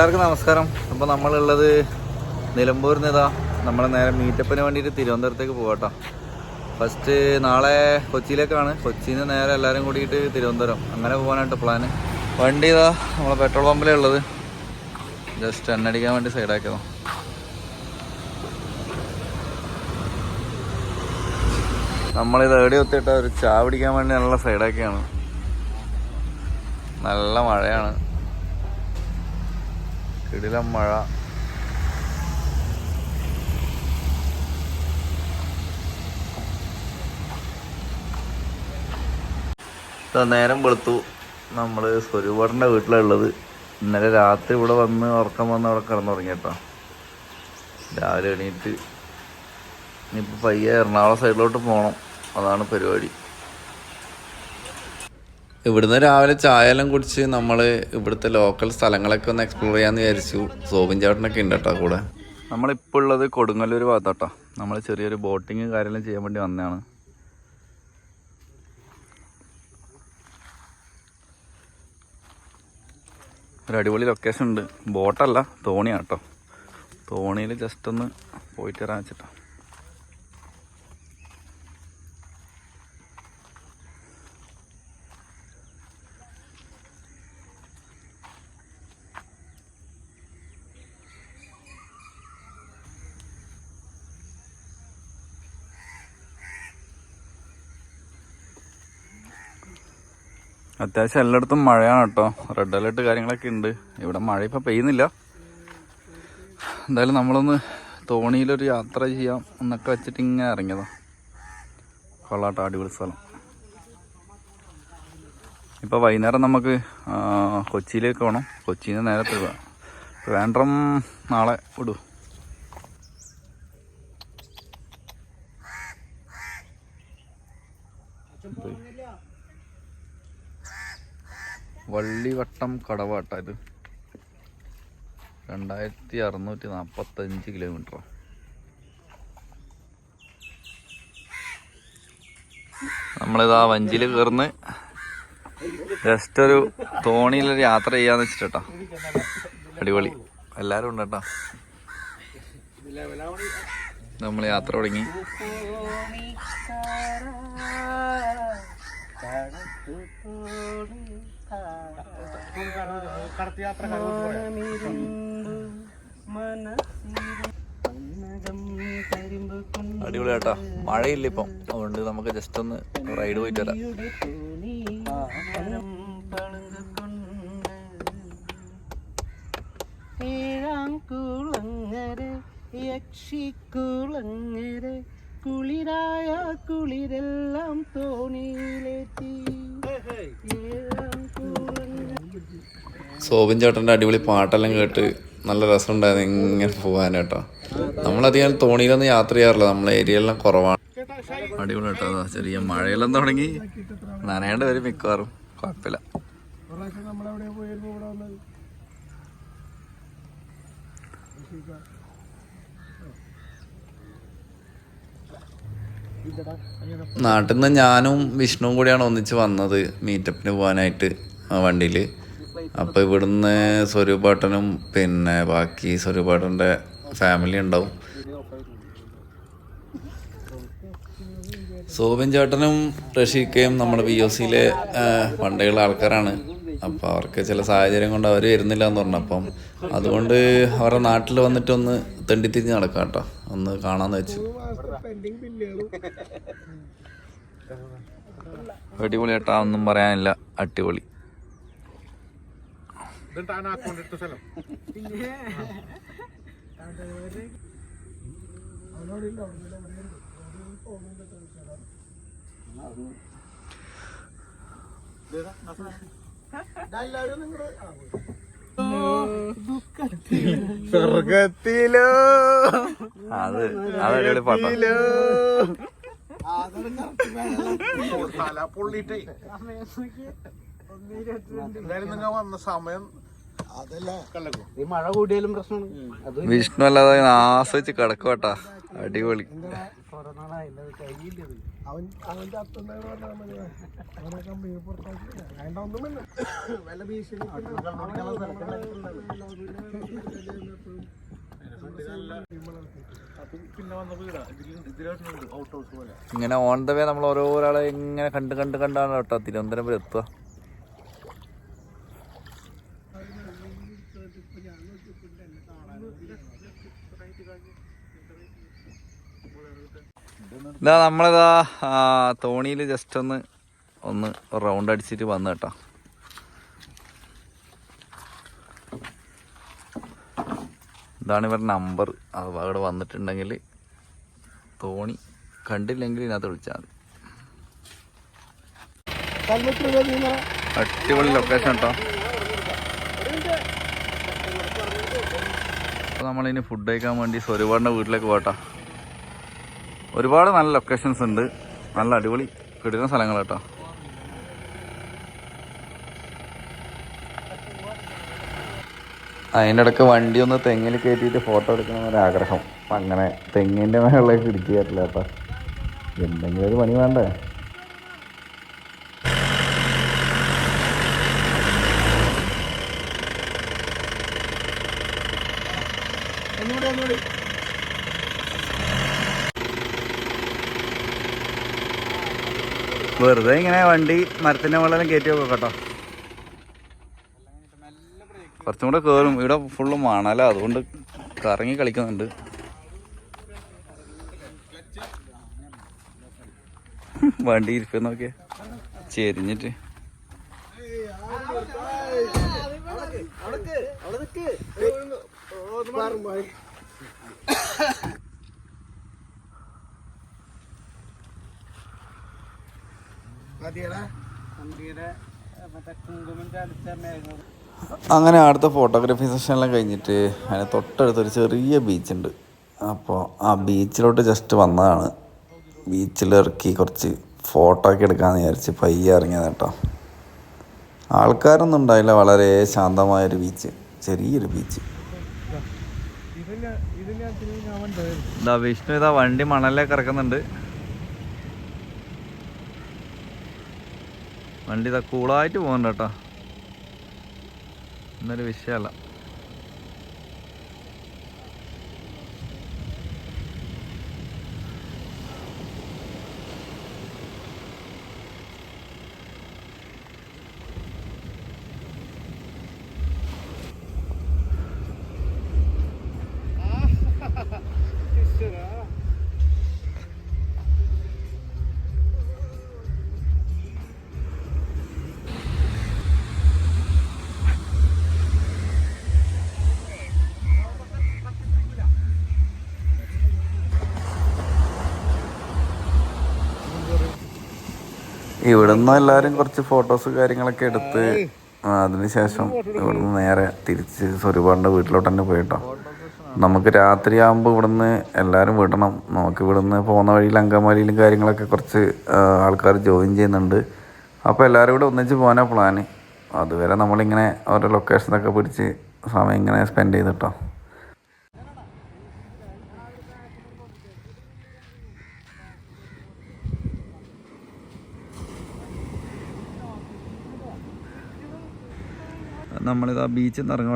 എല്ലാവർക്കും നമസ്കാരം. അപ്പോൾ നമ്മളുള്ളത് നിലമ്പൂരിൽ നിന്നതാ നമ്മൾ നേരെ മീറ്റപ്പിന് വേണ്ടിയിട്ട് തിരുവനന്തപുരത്തേക്ക് പോകട്ടോ ഫസ്റ്റ് നാളെ കൊച്ചിയിലേക്കാണ്. കൊച്ചിയിൽ നിന്ന് നേരെ എല്ലാവരും കൂടിയിട്ട് തിരുവനന്തപുരം. അങ്ങനെ പോകാനായിട്ട് പ്ലാന് വണ്ടി ഇതാ നമ്മളെ പെട്രോൾ പമ്പിലേ ഉള്ളത്. ജസ്റ്റ് എണ്ണടിക്കാൻ വേണ്ടി സൈഡാക്കിയതോ നമ്മളിത് ഏടി ഒത്തിട്ട ഒരു ചാ പിടിക്കാൻ വേണ്ടി നല്ല സൈഡാക്കിയാണ് നല്ല മഴയാണ്. കിടിലം മഴ. നേരം വെളുത്തു. നമ്മൾ സ്വരൂപടന്റെ വീട്ടിലുള്ളത്. ഇന്നലെ രാത്രി ഇവിടെ വന്ന് ഉറക്കം വന്ന് അവിടെ കിടന്നുറങ്ങി കേട്ടോ രാവിലെ എണീറ്റ് ഇനിയിപ്പോൾ പയ്യെ എറണാകുളം സൈഡിലോട്ട് പോകണം അതാണ് പരിപാടി. ഇവിടുന്ന് രാവിലെ ചായ എല്ലാം കുടിച്ച് നമ്മൾ ഇവിടുത്തെ ലോക്കൽ സ്ഥലങ്ങളൊക്കെ ഒന്ന് എക്സ്പ്ലോർ ചെയ്യാന്ന് വിചാരിച്ചു. സോബിൻ ചേട്ടനൊക്കെ ഉണ്ട് കേട്ടോ കൂടെ. നമ്മളിപ്പോൾ ഉള്ളത് കൊടുങ്ങല്ലൂർ ഭാഗത്താട്ടോ. നമ്മൾ ചെറിയൊരു ബോട്ടിങ് കാര്യമെല്ലാം ചെയ്യാൻ വേണ്ടി വന്നതാണ്. ഒരു അടിപൊളി ലൊക്കേഷൻ ഉണ്ട്. ബോട്ടല്ല തോണിയാട്ടോ. തോണിയിൽ ജസ്റ്റ് ഒന്ന് പോയിട്ട് വരാൻ വെച്ചിട്ടാ. അത്യാവശ്യം എല്ലായിടത്തും മഴയാണ് കേട്ടോ. റെഡ് അലേർട്ട് കാര്യങ്ങളൊക്കെ ഉണ്ട്. ഇവിടെ മഴ ഇപ്പം പെയ്യുന്നില്ല. എന്തായാലും നമ്മളൊന്ന് തോണിയിലൊരു യാത്ര ചെയ്യാം എന്നൊക്കെ വെച്ചിട്ട് ഇങ്ങനെ ഇറങ്ങിയതാ. കൊള്ളാട്ട അടിപൊളി സ്ഥലം. ഇപ്പോൾ വൈകുന്നേരം നമുക്ക് കൊച്ചിയിലേക്ക് പോകണം കൊച്ചിയിൽ നിന്ന് നേരത്തെ വേണ്ടം നാളെ വിടൂ. വള്ളിവട്ടം കടവാട്ട ഇത്. രണ്ടായിരത്തി അറുന്നൂറ്റി നാൽപ്പത്തഞ്ച് കിലോമീറ്റർ നമ്മളിതാ വഞ്ചിയിൽ കയറുന്ന ജസ്റ്റ് ഒരു തോണിയിലൊരു യാത്ര ചെയ്യാന്ന് വെച്ചിട്ടാ. അടിപൊളി. എല്ലാരും ഉണ്ട് കേട്ടോ നമ്മൾ യാത്ര തുടങ്ങി. അടിപൊളി കേട്ടോ മഴയില്ല ഇപ്പം അതുകൊണ്ട് നമുക്ക് ജസ്റ്റ് ഒന്ന് റൈഡ് പോയിട്ട് വരാം. ഏഴാംകുളങ്ങര യക്ഷിക്കുളങ്ങര കുളിരായ കുളിരെല്ലാം തോണിയിലെത്തി ഏഴാംകുളങ്ങര സോബിൻ ചേട്ടന്റെ അടിപൊളി പാട്ടെല്ലാം കേട്ട് നല്ല രസമുണ്ടായിരുന്നു ഇങ്ങനെ പോകാൻ കേട്ടോ. നമ്മളധികം തോണിയിലൊന്നും യാത്ര ചെയ്യാറില്ല. നമ്മളെ ഏരിയയെല്ലാം കുറവാണ്. അടിപൊളി കേട്ടോ ചെറിയ മഴയെല്ലാം തുടങ്ങി. നനയേണ്ട വരും മിക്കവാറും കുഴപ്പമില്ല. നാട്ടിൽ നിന്ന് ഞാനും വിഷ്ണുവും കൂടിയാണ് ഒന്നിച്ച് വന്നത് മീറ്റപ്പിന് പോകാനായിട്ട് ആ വണ്ടിയിൽ. അപ്പോൾ ഇവിടുന്ന് സ്വരൂപാട്ടനും പിന്നെ ബാക്കി സ്വരൂപാട്ടന്റെ ഫാമിലി ഉണ്ടാവും. സോബിൻ ചേട്ടനും റഷീക്കയും നമ്മുടെ പി ഒ സിയിലെ പണ്ടുള്ള ആൾക്കാരാണ്. അപ്പോൾ അവർക്ക് ചില സാഹചര്യം കൊണ്ട് അവർ വരുന്നില്ല എന്ന് പറഞ്ഞു. അപ്പം അതുകൊണ്ട് അവരുടെ നാട്ടിൽ വന്നിട്ടൊന്ന് തെണ്ടിത്തിരിഞ്ഞ് നടക്കാം കേട്ടോ. ഒന്ന് കാണാന്ന് വെച്ചു. അടിപൊളി ഏട്ടാ ഒന്നും പറയാനില്ല. അടിപൊളി. സ്വർഗത്തിലോ? അത് അത് അടിപൊളി പാട്ടാ തല പൊള്ളിട്ടേ എന്തായാലും നിങ്ങൾ വന്ന സമയം ഈ മഴ കൂടിയാലും പ്രശ്നമാണ്. വിഷ്ണു അല്ലാതെ ആസ്വദിച്ച് കിടക്കോട്ടാ അടിപൊളി. അവൻ അവന്റെ വേണ്ട ഒന്നും വേണ്ട വല്ല ഭീഷണി ഇങ്ങനെ ഓൺ ദ വേ നമ്മൾ ഓരോരാളെ ഇങ്ങനെ കണ്ട് കണ്ട് കണ്ടാണ് കേട്ടോ തിരുവനന്തപുരം എത്തുക. ഇതാ നമ്മളിതാ തോണിയിൽ ജസ്റ്റ് ഒന്ന് ഒന്ന് റൗണ്ട് അടിച്ചിട്ട് വന്നു കേട്ടോ. ഇതാണ് ഇവരുടെ നമ്പർ അത് അവിടെ വന്നിട്ടുണ്ടെങ്കിൽ തോണി കണ്ടില്ലെങ്കിൽ ഇതിനകത്ത് വിളിച്ചാൽ മതി. അടിപൊളി ലൊക്കേഷൻ കേട്ടോ അപ്പോൾ നമ്മളിനി ഫുഡ് കഴിക്കാൻ വേണ്ടി സ്വരുപാടിന്റെ വീട്ടിലേക്ക് പോകട്ടോ. ഒരുപാട് നല്ല ലൊക്കേഷൻസ് ഉണ്ട്. നല്ല അടിപൊളി കിടുന്ന സ്ഥലങ്ങൾ കേട്ടോ അതിന്റെ ഇടയ്ക്ക് വണ്ടി ഒന്ന് തെങ്ങിൽ കയറ്റിയിട്ട് ഫോട്ടോ എടുക്കണം എന്നൊരു ആഗ്രഹം. അങ്ങനെ തെങ്ങിന്റെ മേളിലേക്ക് ഇടിച്ചു കേട്ടോ എന്തെങ്കിലും ഒരു പണി വേണ്ടേ? വെറുതെ ഇങ്ങനെ വണ്ടി മരത്തിന്റെ മുകളിലും കയറ്റി വെക്കാം കേട്ടോ. കുറച്ചും കൂടെ കേറും. ഇവിടെ ഫുള്ള് മണല അതുകൊണ്ട് കറങ്ങി കളിക്കുന്നുണ്ട്. വണ്ടി ഇരിക്കുന്ന നോക്കിയ. ചെരിഞ്ഞിട്ട്. മറ്റേ അങ്ങനെ അടുത്ത ഫോട്ടോഗ്രാഫി സെഷനെല്ലാം കഴിഞ്ഞിട്ട് അതിന് തൊട്ടടുത്തൊരു ചെറിയ ബീച്ചുണ്ട് അപ്പോൾ ആ ബീച്ചിലോട്ട് ജസ്റ്റ് വന്നതാണ്. ബീച്ചിൽ ഇറക്കി കുറച്ച് ഫോട്ടോ ഒക്കെ എടുക്കാമെന്ന് വിചാരിച്ച് പയ്യെ ഇറങ്ങിയത് കേട്ടോ ആൾക്കാരൊന്നും ഉണ്ടായില്ല വളരെ ശാന്തമായൊരു ബീച്ച് ചെറിയൊരു ബീച്ച് ഇതാ വിഷ്ണു ഇതാ വണ്ടി മണലിലേക്ക് ഇറക്കുന്നുണ്ട്. വണ്ടി ഇതാ കൂളായിട്ട് പോകണ്ട കേട്ടോ എന്നൊരു വിഷയമല്ല. ഇവിടുന്ന് എല്ലാവരും കുറച്ച് ഫോട്ടോസ് കാര്യങ്ങളൊക്കെ എടുത്ത് അതിനുശേഷം ഇവിടുന്ന് നേരെ തിരിച്ച് സ്വരൂപാണ്ട് വീട്ടിലോട്ട് തന്നെ പോയിട്ടോ. നമുക്ക് രാത്രിയാകുമ്പോൾ ഇവിടുന്ന് എല്ലാവരും വിടണം. നമുക്ക് ഇവിടുന്ന് പോകുന്ന വഴിയിൽ അങ്കമാലിയിലും കാര്യങ്ങളൊക്കെ കുറച്ച് ആൾക്കാർ ജോയിൻ ചെയ്യുന്നുണ്ട്. അപ്പോൾ എല്ലാവരും കൂടെ ഒന്നിച്ച് പോകാനാണ് പ്ലാന് അതുവരെ നമ്മളിങ്ങനെ ഓരോ ലൊക്കേഷനൊക്കെ പിടിച്ച് സമയം ഇങ്ങനെ സ്പെൻഡ് ചെയ്തിട്ടോ. നമ്മളിതാ ബീച്ചിൽ നിന്ന് ഇറങ്ങും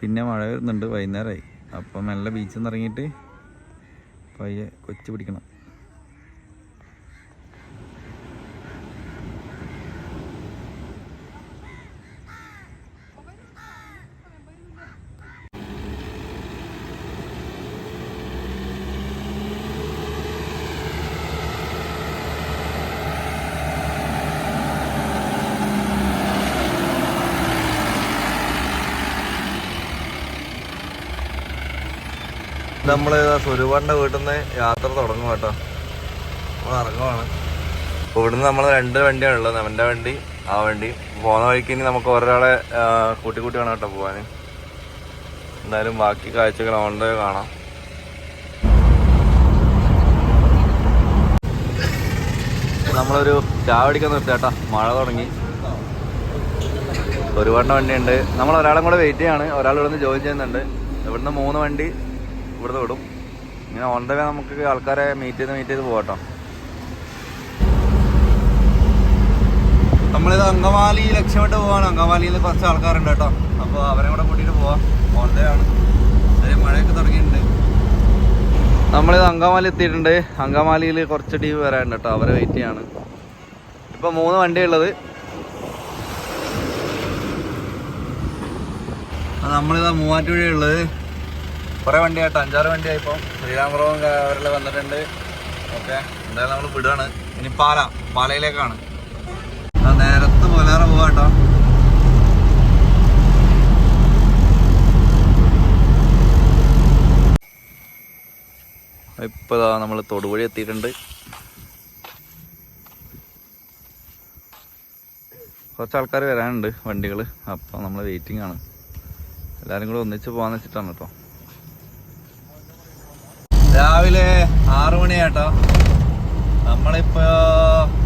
പിന്നെ മഴ വരുന്നുണ്ട് വൈകുന്നേരമായി അപ്പം മെല്ലെ ബീച്ചിൽ നിന്ന് ഇറങ്ങിയിട്ട് പയ്യെ കൊച്ചു പിടിക്കണം. നമ്മൾ സ്വരൂപാടിന്റെ വീട്ടിൽ നിന്ന് യാത്ര തുടങ്ങും കേട്ടോ. നമ്മൾ ഇറങ്ങുവാണ്. ഇവിടുന്ന് നമ്മൾ രണ്ട് വണ്ടിയാണ് ഉള്ളത്. അവന്റെ വണ്ടി ആ വണ്ടി. പോകുന്ന വഴിക്ക് ഇനി നമുക്ക് ഒരാളെ കൂട്ടി കൂട്ടി വേണം കേട്ടോ പോകാൻ എന്തായാലും ബാക്കി കാഴ്ചകൾ ഓണ്ട് കാണാം. നമ്മളൊരു ചാവടിക്കാൻ പിടിക്കാൻ നിർത്തി കേട്ടോ. മഴ തുടങ്ങി. ഒരുപാട് വണ്ടിയുണ്ട്. നമ്മൾ ഒരാളും കൂടെ വെയിറ്റ് ചെയ്യാണ്. ഒരാൾ ഇവിടുന്ന് ജോയിൻ ചെയ്യുന്നുണ്ട്. ഇവിടുന്ന് മൂന്ന് വണ്ടി ഇവിടുന്ന് വിടും. ഇങ്ങനെ ഓൺ ദ വേ നമുക്ക് ആൾക്കാരെ മീറ്റ് ചെയ്ത് മീറ്റ് ചെയ്ത് പോകട്ടോ നമ്മളിത് അങ്കമാലി ലക്ഷ്യമിട്ട് പോവാണ്. അങ്കമാലിയിൽ കുറച്ച് ആൾക്കാരുണ്ട് കേട്ടോ. അപ്പോൾ അവരെ കൂടെ കൂട്ടിയിട്ട് പോവാം. ഓൺ ദേ ആണ്. ചെറിയ മഴയൊക്കെ തുടങ്ങിയിട്ടുണ്ട്. നമ്മളിത് അങ്കമാലി എത്തിയിട്ടുണ്ട്. അങ്കമാലിയിൽ കുറച്ച് ടീം വരാനുണ്ട് കേട്ടോ. അവരെ വെയിറ്റ് ചെയ്യാണ്. ഇപ്പൊ മൂന്ന് വണ്ടിയുള്ളത് നമ്മളിതാ മൂവാറ്റുപുഴയുള്ളത് കുറേ വണ്ടിയായിട്ട് അഞ്ചാറ് വണ്ടിയായിപ്പോൾ ശ്രീരാമപുരവും അവരെല്ലാം വന്നിട്ടുണ്ട്. ഓക്കെ. എന്തായാലും നമ്മൾ വിടുകയാണ് ഇനി പാല. പാലയിലേക്കാണ്. നേരത്ത് പോലാറ പോവാ കേട്ടോ. ഇപ്പതാ നമ്മൾ തൊടുപുഴ എത്തിയിട്ടുണ്ട്. കുറച്ച് ആൾക്കാർ വരാനുണ്ട് വണ്ടികൾ അപ്പോൾ നമ്മൾ വെയിറ്റിംഗ് ആണ്. എല്ലാവരും കൂടെ ഒന്നിച്ച് പോകാമെന്ന് വെച്ചിട്ടാണ് കേട്ടോ രാവിലെ ആറു മണിയാട്ടോ. നമ്മളിപ്പോ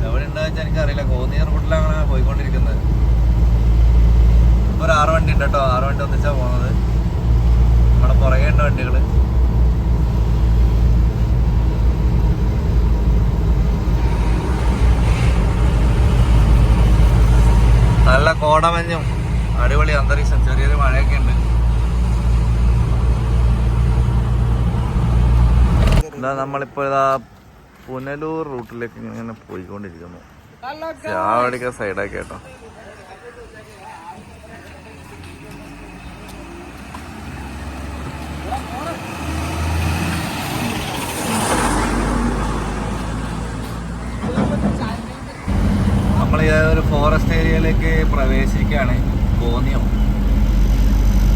എവിടെ ഉണ്ടാ വെച്ചാൽ എനിക്കറിയില്ല. കോന്നിയർ റൂട്ടിലാണ് പോയിക്കൊണ്ടിരിക്കുന്നത്. ഇപ്പൊ ഒരു ആറ് വണ്ടി ഉണ്ട് കേട്ടോ. ആറ് വണ്ടി ഒന്നിച്ചാ പോണത് നമ്മുടെ പുറകെ ഉണ്ട് വണ്ടികൾ. നല്ല കോടമഞ്ഞും അടിപൊളി അന്തരീക്ഷം. ചെറിയൊരു മഴയൊക്കെ ഉണ്ട്. ഇതാ നമ്മളിപ്പോ ഇതാ പുനലൂർ റൂട്ടിലേക്ക് ഇങ്ങനെ പോയിക്കൊണ്ടിരിക്കുന്നു. ചാവടിക്ക സൈഡാക്കി കേട്ടോ. നമ്മൾ ഈ ഒരു ഫോറസ്റ്റ് ഏരിയയിലേക്ക് പ്രവേശിക്കുകയാണ് കോന്നിയോ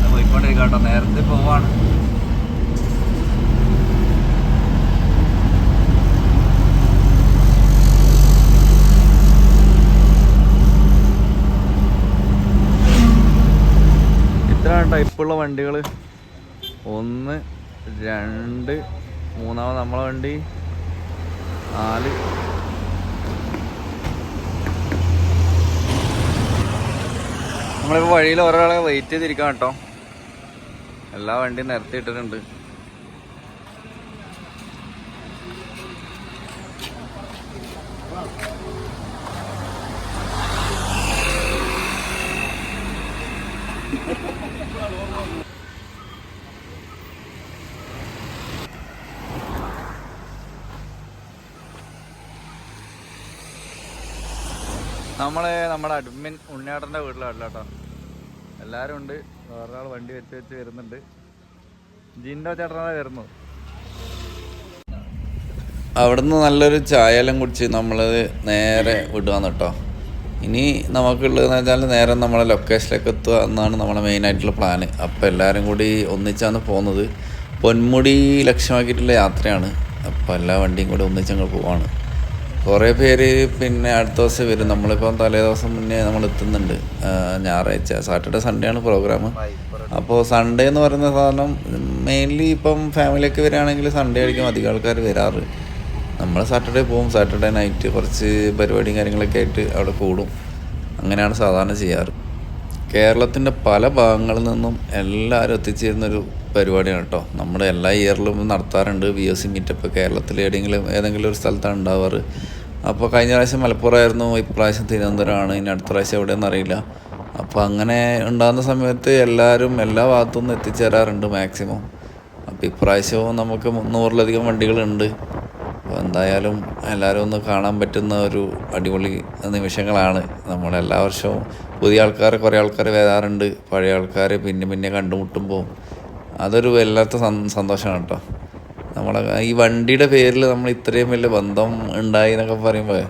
പോയിക്കൊണ്ടിരിക്കട്ടോ പോയിക്കൊണ്ടിരിക്കാം കേട്ടോ. നേരത്തെ പോവാണ്. ടൈപ്പുള്ള വണ്ടികൾ ഒന്ന് രണ്ട് മൂന്നാമത് നമ്മളെ വണ്ടി. നാല്. നമ്മളിപ്പോൾ വഴിയിൽ ഒരാളെ വെയിറ്റ് ചെയ്തിരിക്കാം കേട്ടോ എല്ലാ വണ്ടിയും നിരത്തി നമ്മളെ നമ്മുടെ അഡ്മിൻ ഉണ്ണിയാട്ടന്റെ വീട്ടിലാണ് കേട്ടോ. എല്ലാവരും ഉണ്ട്. വേറൊരാൾ വണ്ടി വെച്ച് വെച്ച് വരുന്നുണ്ട്. ജിൻഡോ ചേട്ടനാണ് വരുന്നത്. അവിടുന്ന് നല്ലൊരു ചായ എല്ലാം കുടിച്ച് നമ്മളത് നേരെ വിടുവാന്ന് കേട്ടോ. ഇനി നമുക്കുള്ളതെന്ന് വെച്ചാൽ നേരെ നമ്മളെ ലൊക്കേഷനിലേക്ക് എത്തുക എന്നാണ് നമ്മളെ മെയിനായിട്ടുള്ള പ്ലാന് അപ്പോൾ എല്ലാവരും കൂടി ഒന്നിച്ചാണ് പോകുന്നത്. പൊന്മുടി ലക്ഷ്യമാക്കിയിട്ടുള്ള യാത്രയാണ്. അപ്പോൾ എല്ലാ വണ്ടിയും കൂടി ഒന്നിച്ചങ്ങ് പോവാണ്. കുറേ പേര് പിന്നെ അടുത്ത ദിവസം വരും. നമ്മളിപ്പം തലേ ദിവസം മുന്നേ നമ്മൾ എത്തുന്നുണ്ട്. ഞായറാഴ്ച. സാറ്റർഡേ സൺഡേ ആണ് പ്രോഗ്രാം അപ്പോൾ സൺഡേ എന്ന് പറയുന്ന സാധനം മെയിൻലി ഇപ്പം ഫാമിലിയൊക്കെ വരികയാണെങ്കിൽ സൺഡേ ആയിരിക്കും അധികം ആൾക്കാർ വരാറ്. നമ്മൾ സാറ്റർഡേ പോകും സാറ്റർഡേ നൈറ്റ് കുറച്ച് പരിപാടിയും കാര്യങ്ങളൊക്കെ ആയിട്ട് അവിടെ കൂടും. അങ്ങനെയാണ് സാധാരണ ചെയ്യാറ്. കേരളത്തിന്റെ പല ഭാഗങ്ങളിൽ നിന്നും എല്ലാവരും എത്തിച്ചേരുന്നൊരു പരിപാടിയാണ് കേട്ടോ നമ്മുടെ എല്ലാ ഇയറിലും നടത്താറുണ്ട് വി എസ് സി മീറ്റപ്പ് കേരളത്തിൽ ഏതെങ്കിലും ഏതെങ്കിലും ഒരു സ്ഥലത്താണ് ഉണ്ടാവാറ്. അപ്പോൾ കഴിഞ്ഞ പ്രാവശ്യം മലപ്പുറമായിരുന്നു. ഇപ്രാവശ്യം തിരുവനന്തപുരമാണ്. ഇനി അടുത്ത പ്രാവശ്യം എവിടെയെന്ന് അറിയില്ല. അപ്പോൾ അങ്ങനെ ഉണ്ടാകുന്ന സമയത്ത് എല്ലാവരും എല്ലാ ഭാഗത്തുനിന്നും എത്തിച്ചേരാറുണ്ട് മാക്സിമം അപ്പോൾ ഇപ്രാവശ്യവും നമുക്ക് മുന്നൂറിലധികം വണ്ടികളുണ്ട്. എന്തായാലും എല്ലാവരും ഒന്ന് കാണാൻ പറ്റുന്ന ഒരു അടിപൊളി നിമിഷങ്ങളാണ്. നമ്മൾ എല്ലാ വർഷവും പുതിയ ആൾക്കാർ കുറേ ആൾക്കാർ വരാറുണ്ട്. പഴയ ആൾക്കാർ പിന്നെ പിന്നെ കണ്ടുമുട്ടുമ്പോൾ അതൊരു വല്ലാത്ത സന്- സന്തോഷമാണ് കേട്ടോ. നമ്മളെ ഈ വണ്ടിയുടെ പേരിൽ നമ്മൾ ഇത്രയും വലിയ ബന്ധം ഉണ്ടായി എന്നൊക്കെ പറയുമ്പോൾ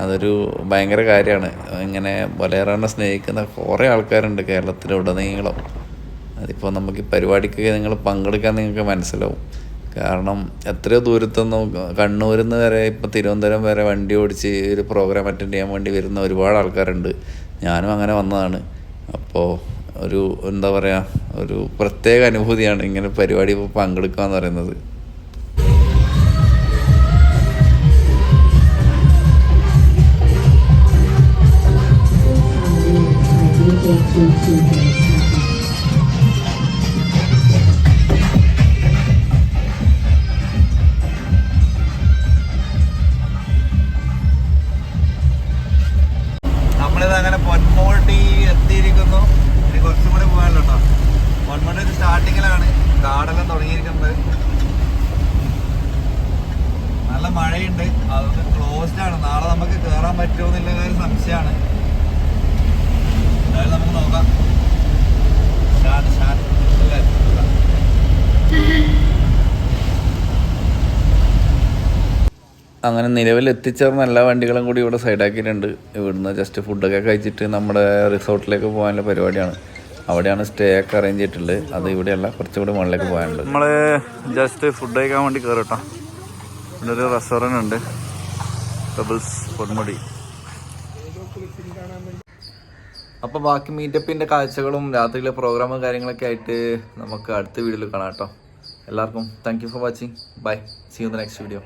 അതൊരു ഭയങ്കര കാര്യമാണ്. ഇങ്ങനെ ബലേറാനെ സ്നേഹിക്കുന്ന കുറേ ആൾക്കാരുണ്ട് കേരളത്തിലുടനീളം അതിപ്പോൾ നമുക്ക് ഈ പരിപാടിക്ക് നിങ്ങൾ പങ്കെടുക്കാൻ നിങ്ങൾക്ക് മനസ്സിലാവും. കാരണം എത്രയോ ദൂരത്തുനിന്ന് കണ്ണൂരിൽ നിന്ന് വരെ ഇപ്പം തിരുവനന്തപുരം വരെ വണ്ടി ഓടിച്ച് ഒരു പ്രോഗ്രാം അറ്റൻഡ് ചെയ്യാൻ വേണ്ടി വരുന്ന ഒരുപാട് ആൾക്കാരുണ്ട്. ഞാനും അങ്ങനെ വന്നതാണ്. അപ്പോൾ ഒരു എന്താ പറയുക ഒരു പ്രത്യേക അനുഭൂതിയാണ് ഇങ്ങനെ പരിപാടി പങ്കെടുക്കുക എന്ന് പറയുന്നത്. കാടെല്ലാം തുടങ്ങിയിരിക്കുന്നത്. നല്ല മഴയുണ്ട്. അതുകൊണ്ട് ക്ലോസ്ഡ് ആണ്. നാളെ നമുക്ക് കയറാൻ പറ്റുമോ എന്നുള്ള കാര്യം സംശയമാണ്. എന്തായാലും നമുക്ക് നോക്കാം. അങ്ങനെ നിലവിൽ എത്തിച്ചേർന്ന എല്ലാ വണ്ടികളും കൂടി ഇവിടെ സൈഡാക്കിയിട്ടുണ്ട് ഇവിടുന്ന് ജസ്റ്റ് ഫുഡൊക്കെ കഴിച്ചിട്ട് നമ്മുടെ റിസോർട്ടിലേക്ക് പോകാനുള്ള പരിപാടിയാണ്. അവിടെയാണ് സ്റ്റേ ഒക്കെ അറേഞ്ച് ചെയ്തിട്ടുള്ളത്. അത് ഇവിടെയല്ല കുറച്ചുകൂടി മുകളിലേക്ക് പോകാനുള്ളത്. നമ്മൾ ജസ്റ്റ് ഫുഡ് കഴിക്കാൻ വേണ്ടി കയറട്ടോ ഇവിടെ ഒരു റെസ്റ്റോറന്റ് ഉണ്ട്. ഡബിൾസ് പൊന്മുടി. അപ്പോൾ ബാക്കി മീറ്റപ്പിന്റെ കാഴ്ചകളും രാത്രിയിലെ പ്രോഗ്രാമും കാര്യങ്ങളൊക്കെ ആയിട്ട് നമുക്ക് അടുത്ത വീഡിയോയിൽ കാണാം കേട്ടോ. എല്ലാവർക്കും thank you for watching bye see you the next video